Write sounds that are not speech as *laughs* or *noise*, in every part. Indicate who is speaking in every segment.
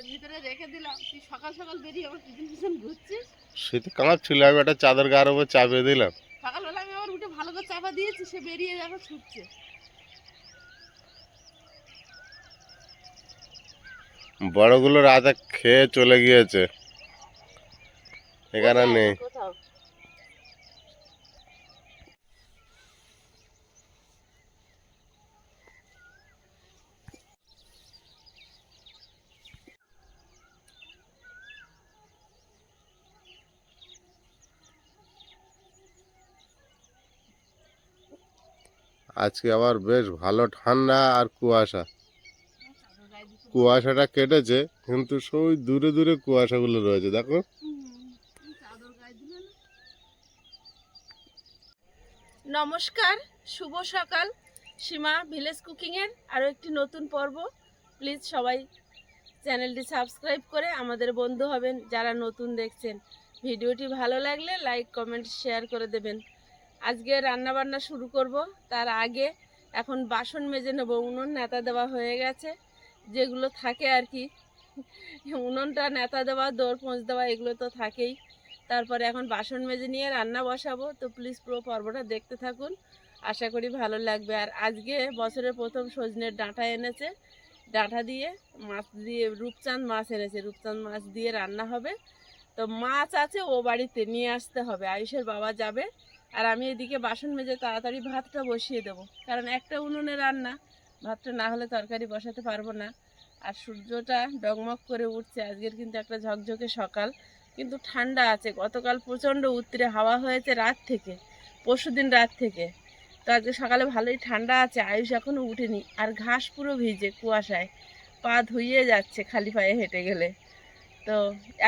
Speaker 1: ঘরের ভিতরে রেখে দিলাম। তুই সকাল সকাল বেরিয়ে আবার পিছন পিছন ঘুরছিস?
Speaker 2: সে তো কামাচ্ছিল আমি একটা চাদর গার উপর চাপিয়ে দিলাম।
Speaker 1: সকালবেলা আমি উঠে ভালো করে চাপা দিয়েছি সে বেরিয়ে দেখো ছুটছে।
Speaker 2: বড়গুলো রাতে খেয়ে চলে গিয়েছে। এখানে? নেই
Speaker 1: কোথাও
Speaker 2: আজকে আবার বেশ ভালো ঠান্ডা আর কুয়াশা। কুয়াশাটা কেটেছে, কিন্তু সই দূরে দূরে কুয়াশাগুলো রয়েছে, দেখো?
Speaker 1: নমস্কার, শুভ সকাল। সীমা ভিলেজ কুকিংয়ের আরও একটি নতুন পর্ব। প্লিজ সবাই চ্যানেলটি সাবস্ক্রাইব করে আমাদের বন্ধু হবেন যারা নতুন দেখছেন। ভিডিওটি ভালো লাগলে লাইক, কমেন্ট, শেয়ার করে দেবেন। আজকে রান্না বান্না শুরু করব। তার আগে এখন বাসন মেজে নেব। উনুন নেতা দেওয়া হয়ে গেছে। যেগুলো থাকে আর কি। উনুনটা নেতা দেওয়া দৌড় পোঁচ দেওয়া, এগুলো তো থাকেই। তারপরে এখন বাসন মেজে নিয়ে রান্না বসাবো। তো প্লিজ পুরো পর্বটা দেখতে থাকুন। আশা করি ভালো লাগবে। আর আজকে বছরের প্রথম সজনের ডাঁটা এনেছে। ডাঁটা দিয়ে মাছ দিয়ে, রূপচাঁদ মাছ এনেছে। রূপচাঁদ মাছ দিয়ে রান্না হবে। তো মাছ আছে ও বাড়িতে নিয়ে আসতে হবে। আয়ুষের বাবা যাবে। আর আমি এদিকে বাসন মেজে তাড়াতাড়ি ভাতটা বসিয়ে দেবো। কারণ একটা উনুনে রান্না, ভাতটা না হলে তরকারি বসাতে পারব না। আর সূর্যটা ডগমগ করে উঠছে, আজকের কিন্তু একটা ঝকঝকে সকাল। কিন্তু ঠান্ডা আছে, গতকাল প্রচণ্ড উত্তরে হাওয়া হয়েছে রাত থেকে পরশুদিন রাত থেকে। তো আজকে সকালে ভালোই ঠান্ডা আছে, আয়ুষ এখনও উঠেনি, আর ঘাস পুরো ভিজে কুয়াশায়। পা ধুইয়ে যাচ্ছে খালি পায়ে হেঁটে গেলে। তো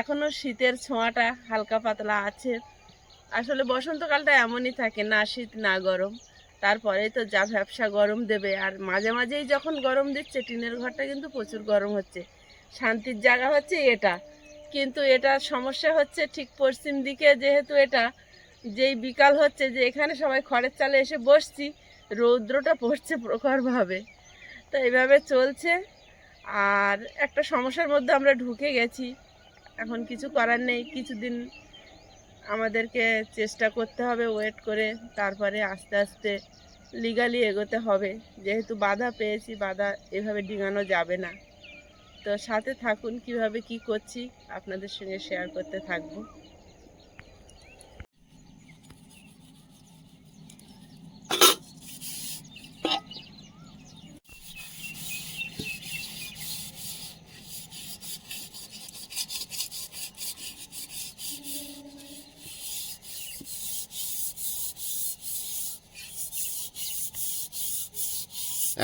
Speaker 1: এখনও শীতের ছোঁয়াটা হালকা পাতলা আছে। আসলে বসন্তকালটা এমনই থাকে, না শীত, না গরম। তারপরেই তো যা ব্যবসা গরম দেবে। আর মাঝে মাঝেই যখন গরম দিচ্ছে, টিনের ঘরটা কিন্তু প্রচুর গরম হচ্ছে। শান্তির জায়গা হচ্ছে এটা। কিন্তু এটা সমস্যা হচ্ছে ঠিক পশ্চিম দিকে যেহেতু এটা, যেই বিকাল হচ্ছে যে এখানে সবাই খড়ের চালে এসে বসছি, রৌদ্রটা পড়ছে প্রখরভাবে। তো এইভাবে চলছে। আর একটা সমস্যার মধ্যে আমরা ঢুকে গেছি। এখন কিছু করার নেই। কিছুদিন আমাদেরকে চেষ্টা করতে হবে ওয়েট করে, তারপরে আস্তে আস্তে লিগালি এগোতে হবে। যেহেতু বাধা পেয়েছি, বাধা এভাবে ডিঙানো যাবে না। তো সাথে থাকুন, কীভাবে কি করছি, আপনাদের সঙ্গে শেয়ার করতে থাকব।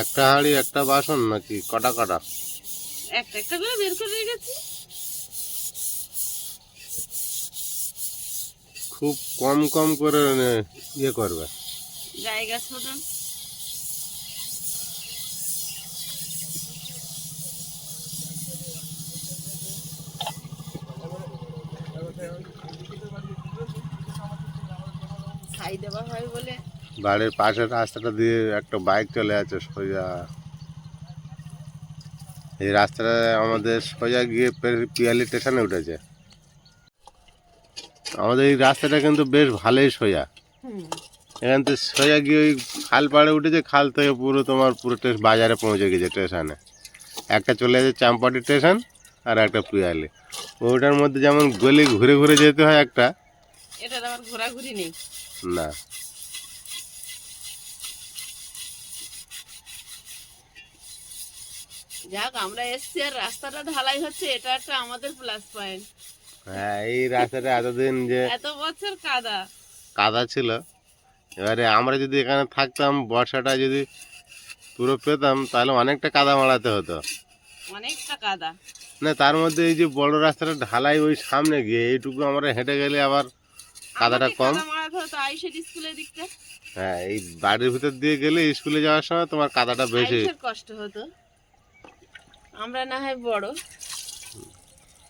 Speaker 2: একটা হাঁড়ি একটা বাসন নাকি? কটা কটা?
Speaker 1: একটা একটা করে বের করে রেখেছি।
Speaker 2: খুব কম কম করে ইয়ে করবে।
Speaker 1: জায়গা ছোট।
Speaker 2: বাড়ির পাশের রাস্তাটা দিয়ে একটা বাইক চলে আছে সোজা। এই রাস্তাটা আমাদের সোজা গিয়ে পিয়ালি স্টেশনে উঠেছে। আমাদের এই রাস্তাটা কিন্তু বেশ ভালোই সোজা।
Speaker 1: হুম।
Speaker 2: এখান থেকে সোজা গিয়ে ওই খাল পাড়ে উঠেছে খাল থেকে পুরো তোমার পুরো বাজারে পৌঁছে গেছে স্টেশনে। একটা চলে যাচ্ছে চাম্পাটি স্টেশন আর একটা পিয়ালি। ওটার মধ্যে যেমন গলি ঘুরে ঘুরে যেতে হয় একটা।
Speaker 1: এটার আবার ঘোরাঘুরি নেই?
Speaker 2: না।
Speaker 1: যাক আমরা এসছি আর রাস্তাটা ঢালাই হচ্ছে এটা একটা আমাদের প্লাস পয়েন্ট
Speaker 2: হ্যাঁ এই রাস্তাটা এতদিন যে
Speaker 1: এত বছর কাদা।
Speaker 2: কাদা ছিল। এবারে আমরা যদি এখানে থাকতাম বর্ষাটা যদি পুরো পেতাম তাহলে অনেকটা কাদা মারাতে হতো।
Speaker 1: অনেকটা কাদা।
Speaker 2: না তার মধ্যে এই যে বড় রাস্তাটা ঢালাই ওই সামনে গিয়ে এইটুকু আমরা হেঁটে গেলে আবার কাদাটা কম। হ্যাঁ এই বাড়ির ভিতর দিয়ে গেলে স্কুলে যাওয়ার সময় তোমার কাদাটা বেশি।
Speaker 1: কষ্ট হতো। আমরা না হয় বড়।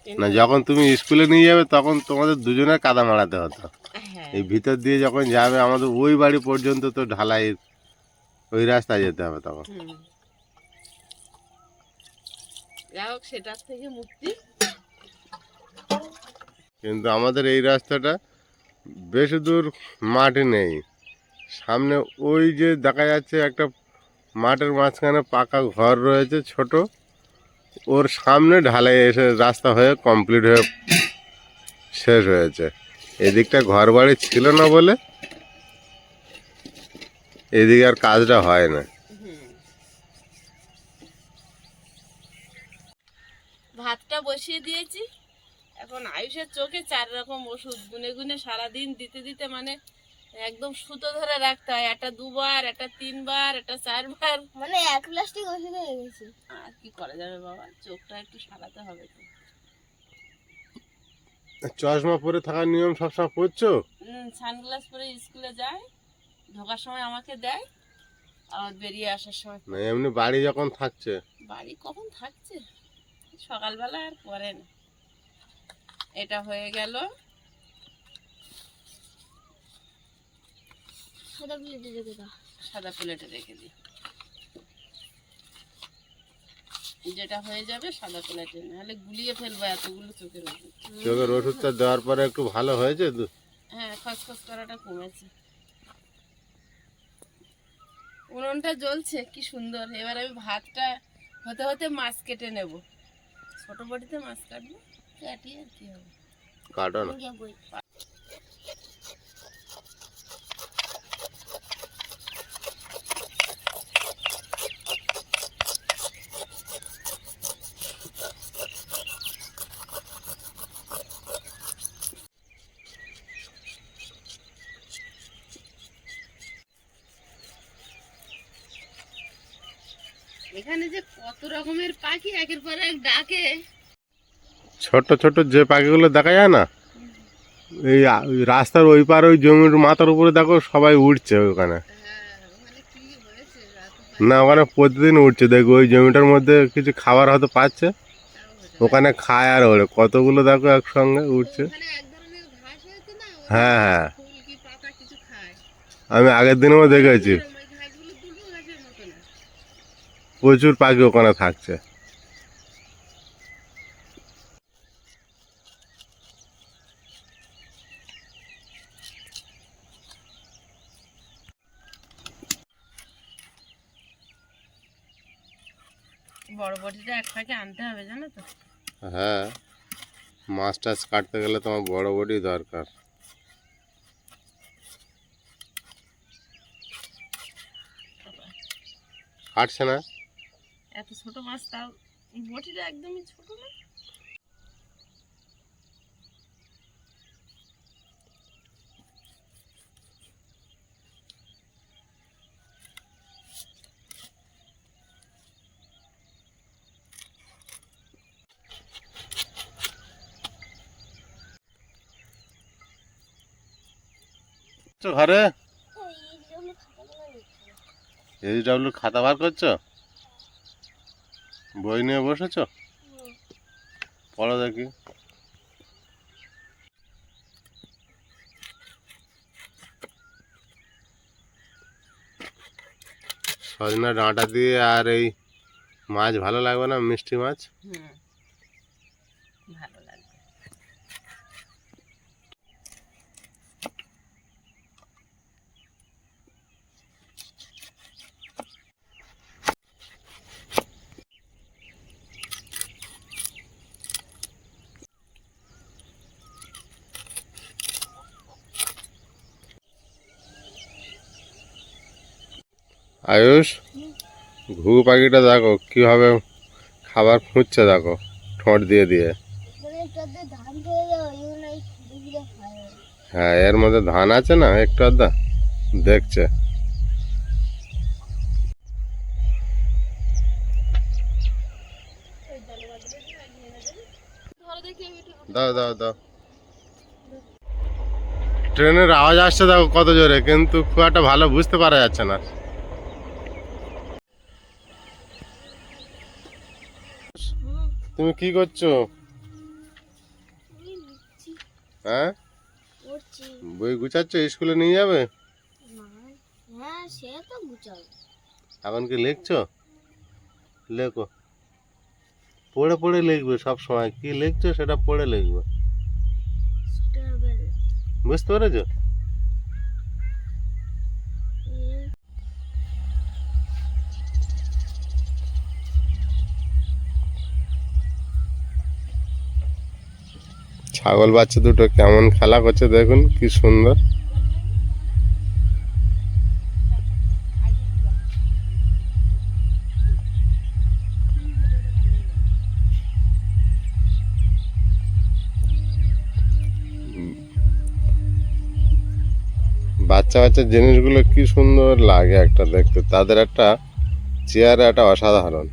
Speaker 2: না যখন তুমি স্কুলে নিয়ে যাবে তখন তোমাদের দুজনে কাদা মারাতে হতো।
Speaker 1: হ্যাঁ।
Speaker 2: এই ভিতর দিয়ে যখন যাবে আমাদের ওই বাড়ি পর্যন্ত তো ঢালাই ওই রাস্তায় যেতে হবে তখন।
Speaker 1: হুম। যাই হোক সেটার থেকে মুক্তি।
Speaker 2: কিন্তু আমাদের এই রাস্তাটা বেশি দূর মাঠে নেই। সামনে ওই যে দেখা যাচ্ছে একটা মাঠের মাঝখানে পাকা ঘর রয়েছে ছোট। ওর সামনে ঢালাই এসে রাস্তা হয়ে কমপ্লিট হয়ে শেষ হয়েছে। এদিকটা ঘর বাড়ি ছিল না বলে এদিকে আর কাজটা হয় না।
Speaker 1: ভাতটা বসিয়ে দিয়েছি। এখন আয়ুষের চোখে চার রকম ওষুধ। গুনে গুনে সারাদিন দিতে দিতে মানে একদম সুতো ধরে রাখতে হয়। একটা দুবার একটা তিনবার একটা চারবার।
Speaker 3: মানে এক প্লাস্টিক ওষুধ হয়ে গেছে।
Speaker 1: আর কি করা যাবে বাবা? চোখটা একটু সারাতে হবে তো।
Speaker 2: চশমা পরে থাকার নিয়ম সবসময় পড়ছো
Speaker 1: সানগ্লাস পরে স্কুলে যায় ঢোকার সময় আমাকে দেয় আর বেরিয়ে আসার সময়।
Speaker 2: না এমনি বাড়ি যখন থাকছে?
Speaker 1: বাড়ি কখন থাকছে? সকালবেলা আর পরে না। এটা হয়ে গেল।
Speaker 3: সাদা প্লেটে রেখে দাও।
Speaker 1: সাদা প্লেটে রেখে দিই। যেটা হয়ে যাবে সাদা প্লেটে। নাহলে গুলিয়ে ফেলব এতগুলো চোখের ওষুধ
Speaker 2: চোখের ওষুধটা দেওয়ার পরে একটু ভালো হয়েছে তো?
Speaker 1: হ্যাঁ খসখস করাটা কমেছে। উনুনটা জ্বলছে কি সুন্দর। এবার আমি ভাতটা হতে হতে মাছ কেটে নেব। ছোট বটিতে মাছ কাটবো কাটিয়ে আর কি হবে?
Speaker 2: কাটো না।
Speaker 1: এখানে যে কত রকমের পাখি একের পর এক ডাকে।
Speaker 2: ছোট ছোট যে পাখিগুলো দেখা যায় না? এই রাস্তার ওই পার ওই জমির মাথার উপরে দেখো সবাই উঠছে ওখানে। না ওখানে প্রতিদিন উঠছে দেখো ওই জমিটার মধ্যে কিছু খাবার হয়তো পাচ্ছে। ওখানে খায় আর ওরে কতগুলো দেখো একসঙ্গে উঠছে হ্যাঁ হ্যাঁ। আমি আগের দিনেও দেখেছি
Speaker 1: ওই ঘাসগুলো দুটো ঘাসের মতো না
Speaker 2: প্রচুর পাখি ওখানে থাকছে।
Speaker 1: বড় বটিটা এক ফাঁকে আনতে হবে জানো তো?
Speaker 2: হ্যাঁ মাছ টাছ কাটতে গেলে তোমার বড় বডি দরকার। কাটছে না?
Speaker 1: এত ছোট মাছ তাও বটিটা একদমই ছোট না।
Speaker 2: তো ঘরে?
Speaker 3: এই জন্য খাতা নিচ্ছে।
Speaker 2: এইচ ডাব্লিউ খাতা বার করছ? বই নিয়ে বসেছ? পড়ো দেখি। সজনা ডাঁটা দিয়ে আর এই মাছ ভালো লাগবে না, মিষ্টি মাছ?
Speaker 1: ভালো
Speaker 2: আয়ুষ ঘু পাখিটা দেখো, কীভাবে খাবার খুঁজছে দেখো, ঠোঁট দিয়ে দিয়ে।
Speaker 3: হয়ে,
Speaker 2: এর মধ্যে ধান আছে না? একটু আধা দেখছে। দাও দাও দাও। ট্রেনের আওয়াজ আসছে দেখো কত জোরে, কিন্তু খুব একটা ভালো বুঝতে পারা যাচ্ছে না। তুমি কি করছ? হ্যাঁ? বই গুছাচ্ছ? স্কুলে নিয়ে যাবে?
Speaker 3: হ্যাঁ
Speaker 2: এখন কি লিখছো? লেখো। পড়ে পড়ে লিখবে সব সময়। কি লিখছো সেটা পড়ে লিখবে। বুঝতে পেরেছ? ছাগল বাচ্চা দুটো কেমন খেলা করছে দেখুন, কি সুন্দর। বাচ্চা বাচ্চা জিনিসগুলো কি সুন্দর লাগে একটা দেখতে। তাদের একটা চেয়ারে একটা অসাধারণ।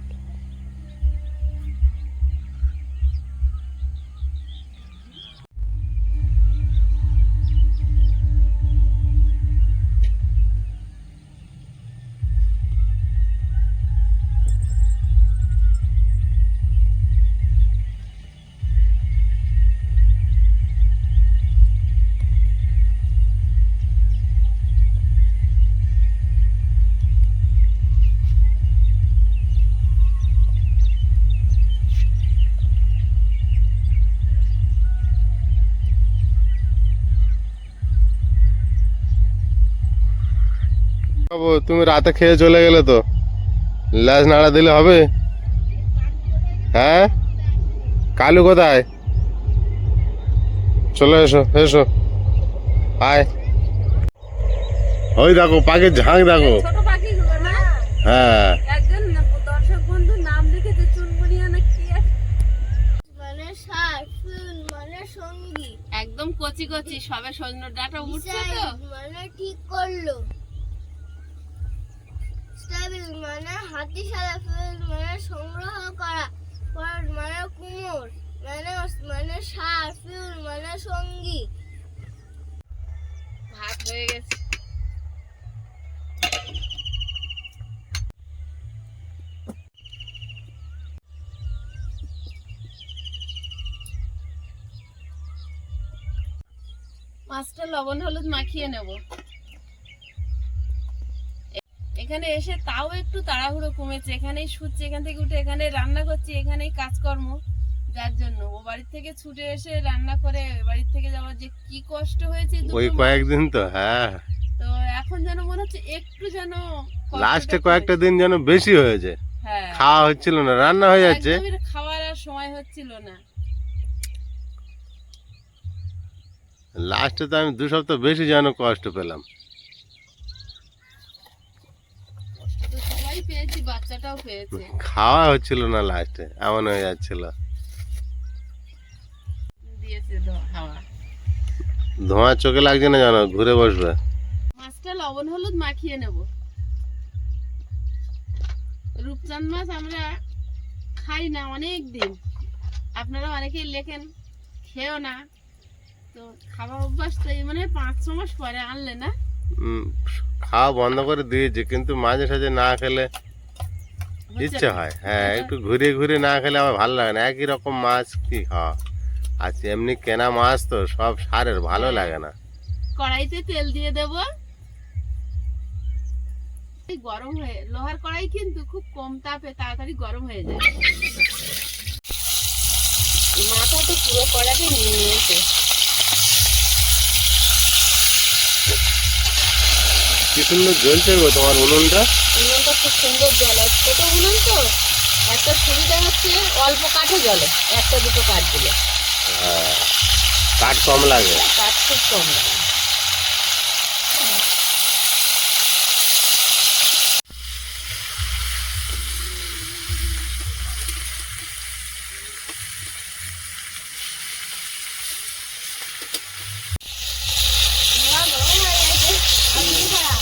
Speaker 2: তুমি রাতে খেয়ে চলে গেলে তো। ল্যাস নাড়া দিলে হবে? হ্যাঁ? কালু কোথায়? চলে এসো এসো। আয়। ওই দেখো পাখির ঝাঁক দেখো।
Speaker 1: ছোট পাখিগুলো না
Speaker 2: হ্যাঁ।
Speaker 1: একজন দর্শক বন্ধু নাম লিখেছে চুনমুনিয়া না কি এক-
Speaker 3: মানে মানে সঙ্গী।
Speaker 1: একদম কচি কচি সবে সৈন্য ডাটা উঠছে তো।
Speaker 3: মানে ঠিক করল। স্টেবিল মানে হাতি সারা ফুল মানে সংগ্রহ করা পর মানে কুমোর মানে মানে সার ফুল মানে সঙ্গী।
Speaker 1: ভাত হয়ে গেছে। মাছটা লবণ হলুদ মাখিয়ে নেব। এখানে এসে তাও একটু তাড়াহুড়ো কমেছে। এখানেই শুচ্ছে এখান থেকে উঠে এখানে রান্না করছি এখানেই কাজকর্ম। যার জন্য ও বাড়ির থেকে ছুটে এসে রান্না করে বাড়ির থেকে যাওয়ার যে কি কষ্ট হয়েছে
Speaker 2: ওই কয়েকদিন তো হ্যাঁ।
Speaker 1: তো এখন যেন মনে হচ্ছে একটু যেন
Speaker 2: লাস্টে কয়েকটা দিন যেন বেশি হয়েছে।
Speaker 1: হ্যাঁ।
Speaker 2: খাওয়া হচ্ছিল না রান্না হয়ে যাচ্ছে।
Speaker 1: খাওয়ার আর সময় হচ্ছিল না।
Speaker 2: লাস্টে তো আমি দু সপ্তাহ বেশি যেন কষ্ট পেলাম
Speaker 1: কষ্ট তো সবাই পেয়েছি বাচ্চাটাও পেয়েছে।
Speaker 2: খাওয়া হচ্ছিল না লাস্টে এমন হয়ে যাচ্ছিল।
Speaker 1: দিয়েছে হাওয়া।
Speaker 2: ধোঁয়া চোখে লাগছে না জানো? ঘুরে বসবে।
Speaker 1: মাছটা লবণ হলুদ মাখিয়ে নেব। রূপচাঁদ মাছ আমরা খাই না অনেক দিন আপনারা অনেকেই লেখেন খেও না। তো খাওয়া অভ্যাস তো মানে পাঁচ ছ মাস পরে আনলে না?
Speaker 2: খাওয়া বন্ধ করে দিয়েছি কিন্তু মাঝে সাঝে না খেলে ইচ্ছে হয়। হ্যাঁ একটু ঘুরে ঘুরে না খেলে আমার ভালো লাগে না। একই রকম মাছ কি খাওয়া? আর এমনি কেনা মাছ তো সব সারের ভালো লাগে না।
Speaker 1: কড়াইতে তেল দিয়ে দেব। এই গরম হয়ে লোহার কড়াই কিন্তু খুব কম তাপে তাড়াতাড়ি গরম হয়ে যায়। মাথা তো পুরো কড়াকে নিয়ে নিয়েছে।
Speaker 2: কি সুন্দর জ্বলছে গো তোমার উনুনটা?
Speaker 1: উনুনটা খুব সুন্দর জ্বলে। ছোট উনুন তো একটা সুবিধা হচ্ছে অল্প কাঠে জ্বলে একটা দুটো কাঠ দিলে।
Speaker 2: হ্যাঁ কাঠ কম লাগে।
Speaker 1: কাঠ খুব কম লাগে।
Speaker 3: নোয়া গরম হয়ে গেছে আর কি করা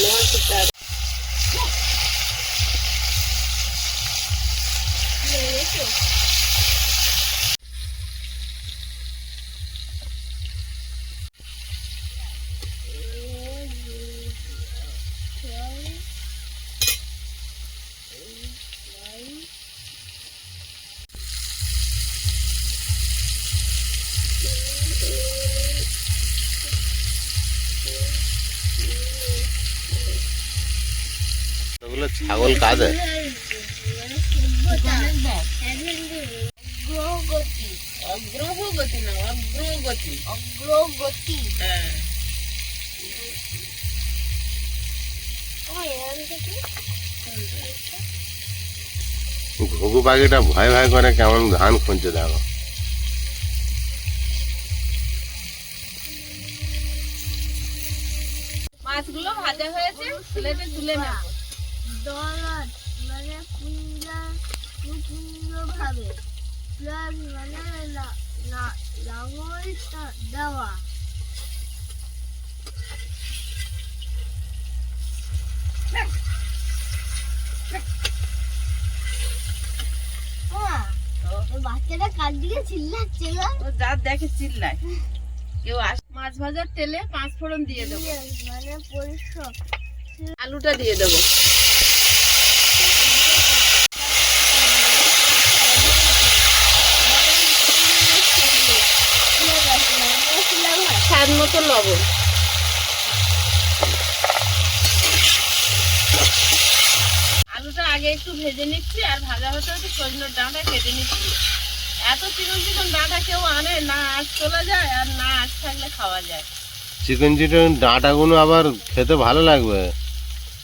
Speaker 1: লোহার খুব তাড়াতাড়ি
Speaker 3: লেগেছে
Speaker 2: ওগুলো ছাগল
Speaker 3: অগ্রগতি
Speaker 1: অগ্রগতি না অগ্রগতি
Speaker 3: অগ্রগতি
Speaker 1: হ্যাঁ
Speaker 3: থেকে
Speaker 2: ঘুঘু পাখিটা ভয় ভয় করে কেমন ধান খুঁজছে দেখো।
Speaker 1: মাছগুলো ভাজা হয়েছে প্লেটে তুলে নেব
Speaker 3: দলাত মানে কুঞ্জা কুঞ্জ ভাবে প্লাস মানে লাঙল দেওয়া। বাচ্চাটা কার দিকে চিল্লাচ্ছে গো?
Speaker 1: ও যা দেখে চিল্লায়। কেউ আস মাছ ভাজার তেলে পাঁচ ফোড়ন দিয়ে দেবো।
Speaker 3: মানে পরিশ্রম
Speaker 1: আলুটা দিয়ে দেবো। স্বাদ মতো লবণ। আলুটা আগে একটু ভেজে নিচ্ছি আর ভাজা হতে হতে সজনের ডাঁটা কেটে নিচ্ছি। এত চিকন চিকন ডাঁটা কেউ আনে না আঁচ চলে যায় আর না আঁচ থাকলে খাওয়া যায়।
Speaker 2: চিকেন চিকেন ডাঁটাগুলো আবার খেতে ভালো লাগবে?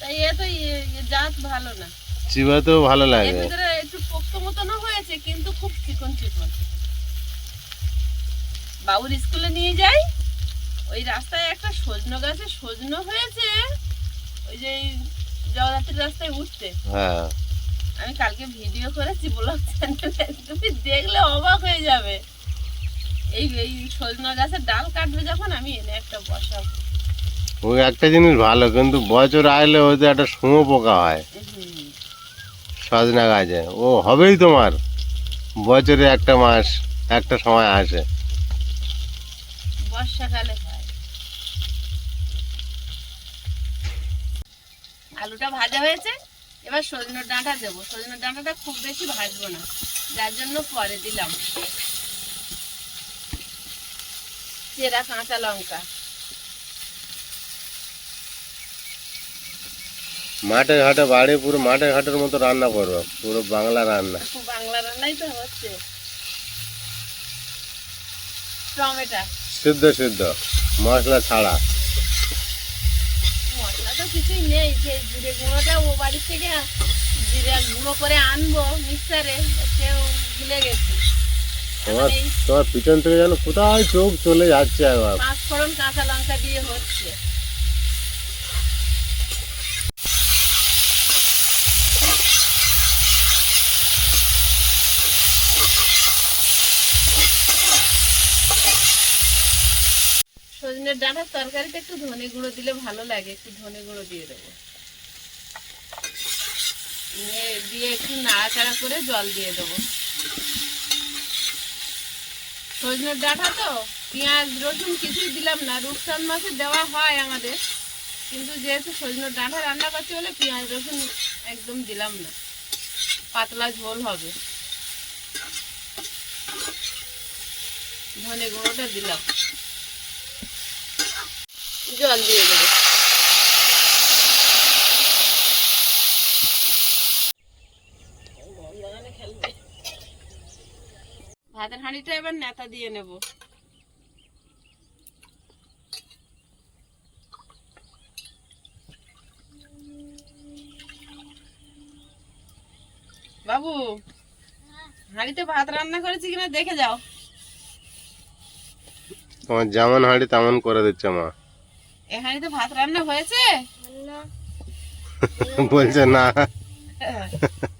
Speaker 1: তাই এ তো জাত ভালো না।
Speaker 2: চিবাতেও ভালো লাগে।
Speaker 1: একটু পোক্ত মতনও হয়েছে কিন্তু খুব চিকন চিকন। বাবুর স্কুলে নিয়ে যাই। ওই রাস্তায় একটা সজনো গাছে সজনো হয়েছে ওই যে জগদ্ধাত্রীর রাস্তায় উঠতে।
Speaker 2: হ্যাঁ।
Speaker 1: আমি কালকে ভিডিও করেছি ব্লগ চ্যানেলে তুমি দেখলে অবাক হয়ে যাবে। এই এই সজনা গাছের ডাল কাটবে যখন আমি এনে একটা বসাবো।
Speaker 2: ওই একটা জিনিস ভালো কিন্তু বছর আইলে ওতে একটা শুঁয়ো পোকা হয়। সজনা গাছে। ও হবেই তোমার। বছরে একটা মাস একটা সময় আসে।
Speaker 1: বর্ষাকালে হয় আলুটা ভাজা হয়েছে এবার সজনের ডাঁটা দেবো। সজনের ডাঁটাটা খুব বেশি ভাজবো না যার জন্য পরে দিলাম। চেরা কাঁচা লঙ্কা।
Speaker 2: মাঠে ঘাটে বাড়ি পুরো মাঠে ঘাটের মতো রান্না করব পুরো বাংলা রান্না।
Speaker 1: বাংলা রান্নাই তো হচ্ছে। টমেটো।
Speaker 2: সিদ্ধ সিদ্ধ মশলা ছাড়া।
Speaker 1: মশলা তো কিছুই নেই সেই জিরে গুঁড়োটা ও বাড়ি থেকে জিরে গুঁড়ো করে আনব মিক্সারে সেও ভুলে গেছি।
Speaker 2: তোমার তোমার পিছন থেকে যেন কোথায় চোখ চলে যাচ্ছে আবার
Speaker 1: পাঁচ ফোড়ন কাঁচা লঙ্কা দিয়ে হচ্ছে। ডাঁটার তরকারিতে একটু ধনে গুঁড়ো দিলে ভালো লাগে, একটু ধনে গুঁড়ো দিয়ে দেবো। দিয়ে একটু নাড়াচাড়া করে জল দিয়ে দেবো। সজনের ডাঁটা তো, পেঁয়াজ, রসুন কিছুই দিলাম না রূপচান মাছে দেওয়া হয় আমাদের, কিন্তু যেহেতু সজনের ডাঁটা রান্না করছি বলে পেঁয়াজ, রসুন একদম দিলাম না, পাতলা ঝোল হবে। ধনে গুঁড়োটা দিলাম। জল দিয়ে দেবো। ভাতের হাঁড়িটা এবার নেতা দিয়ে নেব। বাবু হাঁড়িতে ভাত রান্না করেছি কিনা দেখে যাও।
Speaker 2: তোমার যেমন হাঁড়ি তেমন করে দিচ্ছে মা।
Speaker 1: এ তো ভাত রান্না হয়েছে। *laughs*
Speaker 2: বলছে না। *laughs*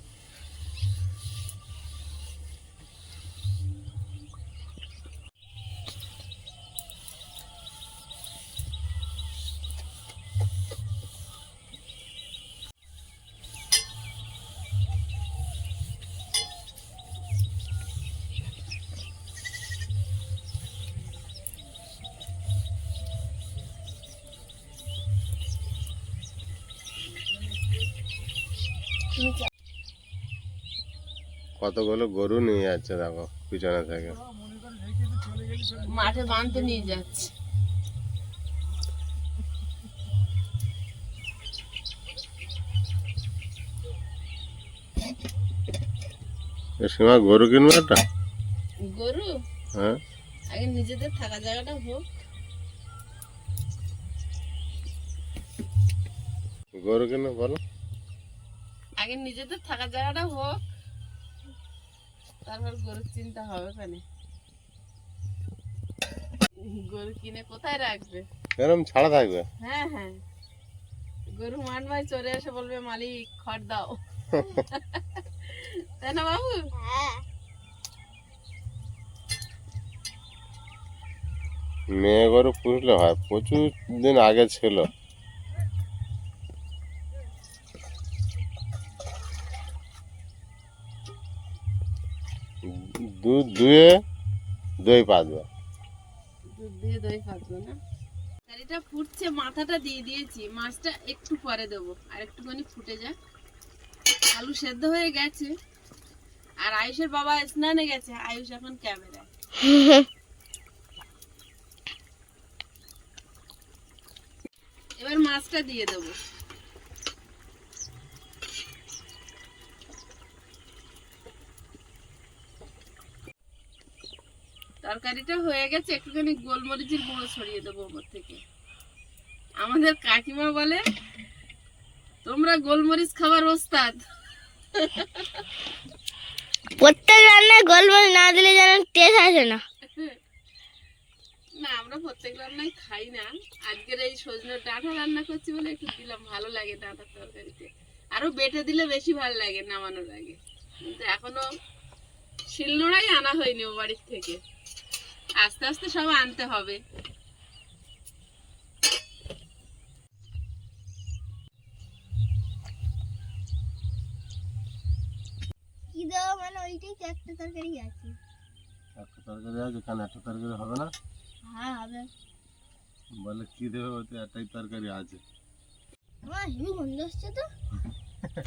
Speaker 2: কতগুলো গরু নিয়ে যাচ্ছে দেখো পিছনে থেকে।
Speaker 1: মাঠে বাঁধতে নিয়ে যাচ্ছে।
Speaker 2: সীমা গরু কিনবে একটা?
Speaker 1: গরু?
Speaker 2: হ্যাঁ।
Speaker 1: আগে নিজেদের থাকা জায়গাটা হোক।
Speaker 2: গরু কিনবে বলো।
Speaker 1: আগে নিজেদের থাকা জায়গাটা হোক। তারপর গরুর চিন্তা হবে ওখানে গরু কিনে কোথায় রাখবে?
Speaker 2: এরকম ছাড়া থাকবে।
Speaker 1: হ্যাঁ হ্যাঁ। গরু মাঠ ভাই চলে এসে বলবে মালিক খড় দাও। তাই না বাবু?
Speaker 3: হ্যাঁ।
Speaker 2: মেয়ে গরু পুষলে হয় প্রচুর দিন আগে ছিল। দুধ দুয়ে দই পাতবে
Speaker 1: দুধ ফুটছে, মাথাটা দিয়ে দিয়েছি। মাছটা একটু পরে দেবো, আর একটুখানি ফুটে যাক। আলু সেদ্ধ হয়ে গেছে। আর আয়ুষের বাবা স্নানে গেছে। আয়ুষ এখন ক্যামেরায়। এবার মাছটা দিয়ে দেবো। তরকারিটা হয়ে গেছে একটুখানি গোলমরিচের গুঁড়ো ছড়িয়ে দেবো ওপর থেকে। আমাদের কাকিমা বলে তোমরা গোলমরিচ খাবার ওস্তাদ।
Speaker 3: প্রত্যেক রান্নায় গোলমরিচ না দিলে যেন টেস্ট আসে না।
Speaker 1: না আমরা প্রত্যেক রান্নাই খাই না। আজকের এই সজনের ডাঁটা রান্না করছি বলে একটু দিলাম ভালো লাগে ডাঁটার তরকারিতে। আরও বেটে দিলে বেশি ভালো লাগে নামানোর আগে। কিন্তু এখনও শিলনোড়াই আনা হয়নি ও বাড়ির থেকে। আস্তে আস্তে সব আনতে হবে।
Speaker 3: কি দেওয়া মানে ওইটাই একটা তরকারি আছে।
Speaker 2: একটা তরকারি আছে কেন একটা তরকারি হবে না?
Speaker 3: হ্যাঁ হবে।
Speaker 2: বলে কি দেবে ওতে একটাই তরকারি আছে।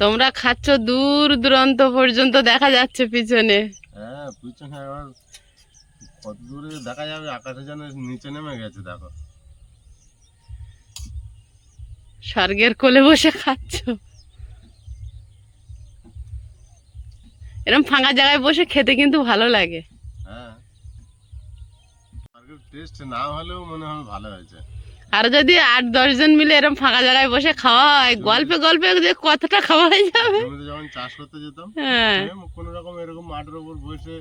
Speaker 1: তোমরা খাচ্ছ দূর দূরান্ত পর্যন্ত দেখা যাচ্ছে পিছনে।
Speaker 2: হ্যাঁ পিছনে আবার কত দূরে দেখা যাবে? আকাশে যেন নিচে নেমে গেছে দেখো।
Speaker 1: স্বর্গের কোলে বসে খাচ্ছ। এরকম ফাঁকা জায়গায় বসে খেতে কিন্তু ভালো লাগে।
Speaker 2: হ্যাঁ। টেস্ট না হলেও মনে হয় ভালো হয়েছে।
Speaker 1: আর যদি আট দশ জন মিলে এরকম ফাঁকা জায়গায় বসে খাওয়া হয় গল্পে গল্পে যে কতটা খাওয়া হয়ে যাবে
Speaker 2: যখন চাষ করতে যেতাম
Speaker 1: হ্যাঁ।
Speaker 2: কোন রকম এরকম মাঠের উপর বসে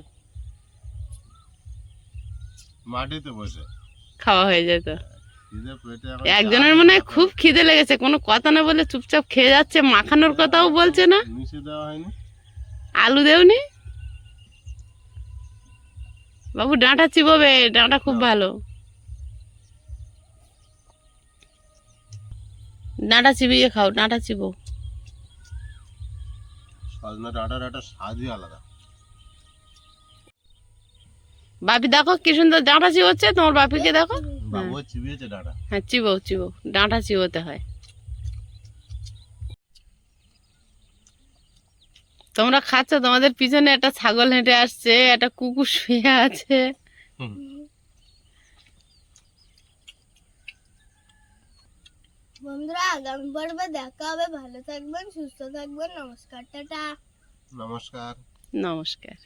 Speaker 2: মাটিতে বসে।
Speaker 1: খাওয়া হয়ে যেত
Speaker 2: এখন
Speaker 1: একজনের মনে হয় খুব। খিদে লেগেছে কোনো কথা না বলে চুপচাপ খেয়ে যাচ্ছে মাখানোর কথাও বলছে না। আলু দেওনি? বাবু ডাঁটা চিবোবে ডাঁটা খুব ভালো। ডাঁটা চিবিয়ে খাও ডাঁটা চিবো।
Speaker 2: সজনা ডাঁটার একটা স্বাদই আলাদা।
Speaker 1: বাপি দেখো কি সুন্দর ডাঁটা চিবোচ্ছে তোমার বাপিকে দেখো।
Speaker 2: বাবু চিবিয়েছে ডাঁটা।
Speaker 1: হ্যাঁ চিবো চিবো। ডাঁটা চিবোতে হয়। তোমরা খাচ্ছ তোমাদের পিছনে একটা ছাগল হেঁটে আসছে একটা কুকুর শুয়ে আছে।
Speaker 3: বন্ধুরা আগামী পর্বে দেখা হবে। ভালো থাকবেন সুস্থ থাকবেন। নমস্কার টাটা।
Speaker 2: নমস্কার।
Speaker 1: নমস্কার।